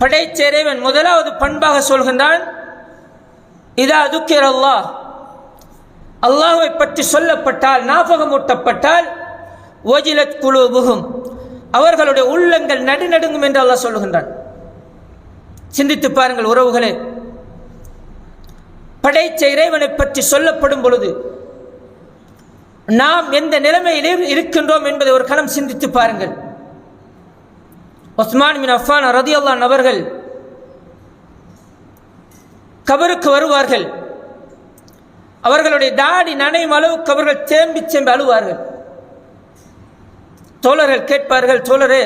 படைச்சிறைவன் முதலாவது பண்பாக சொல்கின்றான் இதா துக்கிர் அல்லாஹ் அல்லாஹ்வை பற்றி சொல்லப்பட்டால் ஞாபகமூட்டப்பட்டால் ஓஜிலத் குழுபுகும் அவர்களுடைய உள்ளங்கள் நடுநடுங்கும் என்று அல்லாஹ் சொல்லுகின்றான் சிந்தித்து பாருங்கள் உறவுகளே. படைச்ச இறைவனை பற்றி சொல்லப்படும் பொழுது நாம் எந்த நிலைமையில் இருக்கின்றோம் என்பதை ஒரு கணம் சிந்தித்து பாருங்கள். ஒஸ்மான் மின் அஃபான் ரதியல்லான் அவர்கள் கபருக்கு வருவார்கள். அவர்களுடைய தாடி நனையும் அளவுக்கு அவர்கள் தேம்பி சேம்பி அழுவார்கள். தோழர்கள் கேட்பார்கள் தோழரே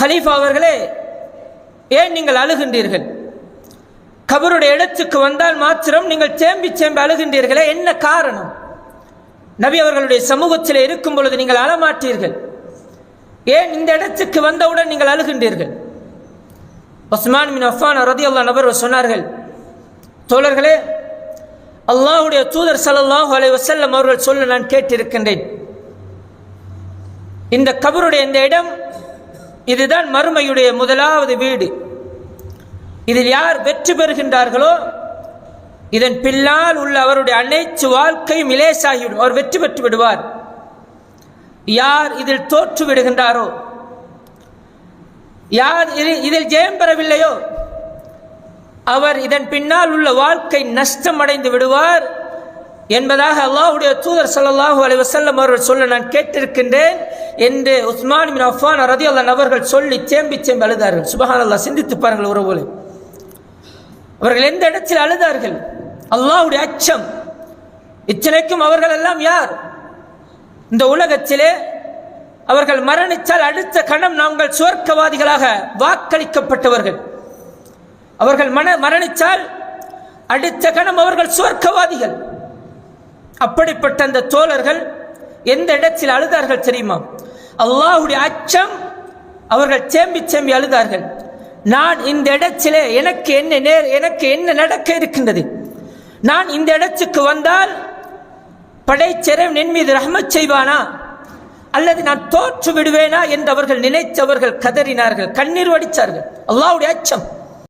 ஹலீஃபா அவர்களே ஏன் நீங்கள் அழுகின்றீர்கள்? கபருடைய இடத்துக்கு வந்தால் மாத்திரம் நீங்கள் தேம்பி சேம்பி அழுகின்றீர்களே என்ன காரணம்? நபி அவர்களுடைய சமூகத்தில் இருக்கும் பொழுது நீங்கள் அழமாட்டீர்கள். ஏன் இந்த இடத்துக்கு வந்தவுடன் நீங்கள் அழுகின்றீர்கள்? உஸ்மான் மின் அஃபான் ரதி அல்லா நபர் சொன்னார்கள் தோழர்களே அல்லாஹுடைய தூதர் ஸல்லல்லாஹு அலை வசல்லம் அவர்கள் சொல்ல நான் கேட்டிருக்கின்றேன். இந்த கபருடைய இந்த இடம் இதுதான் மறுமையுடைய முதலாவது வீடு. இதில் யார் வெற்றி பெறுகின்றார்களோ இதன் பின்னால் உள்ள அவருடைய அனைத்து வாழ்க்கையும் இலேசாகிவிடும். அவர் வெற்றி பெற்று விடுவார். யார் இதில் தோற்று விடுகின்றாரோ? யார் இதில் இதில் ஜெயம் பெறவில்லையோ? அவர் இதன் பின்னால் உள்ள வாழ்க்கை நஷ்டம் அடைந்து விடுவார் என்பதாக அல்லாஹுடைய தூதர் சல்லாஹூ அலி வசல்லம் அவர்கள் சொல்ல நான் கேட்டிருக்கின்றேன் என்று உஸ்மான் பின் அஃபான் ரதியல்லாஹு அவர்கள் சொல்லி சேம்பி சேம்பி அழுதார்கள். சுபஹானல்லாஹ் சிந்தித்து பாருங்கள் உறவுகளே அவர்கள் எந்த இடத்தில் அழுதார்கள்? அல்லாஹுடைய அச்சம். இத்தனைக்கும் அவர்கள் எல்லாம் யார்? இந்த உலகத்திலே அவர்கள் மரணித்தால் அடுத்த கணம் நாங்கள் சுவர்க்கவாதிகளாக வாக்களிக்கப்பட்டவர்கள். அவர்கள் மன மரணித்தால் அடுத்த கணம் அவர்கள் சுவர்க்கவாதிகள். அப்படிப்பட்ட அந்த தோழர்கள் எந்த இடத்தில் அழுதார்கள் தெரியுமா? அல்லாஹுடைய அச்சம் அவர்கள் சேம்பி சேம்பி அழுதார்கள். நான் இந்த இடத்திலே எனக்கு என்ன நேர் எனக்கு என்ன நடக்க இருக்கின்றது? நான் இந்த இடத்துக்கு வந்தால் படைச்சிறவன் என் மீது ரஹமச் செய்வானா? அல்லது நான் தோற்று விடுவேனா? என்று அவர்கள் நினைத்தவர்கள் கதறினார்கள் கண்ணீர் வடித்தார்கள் அல்லாவுடைய அச்சம்.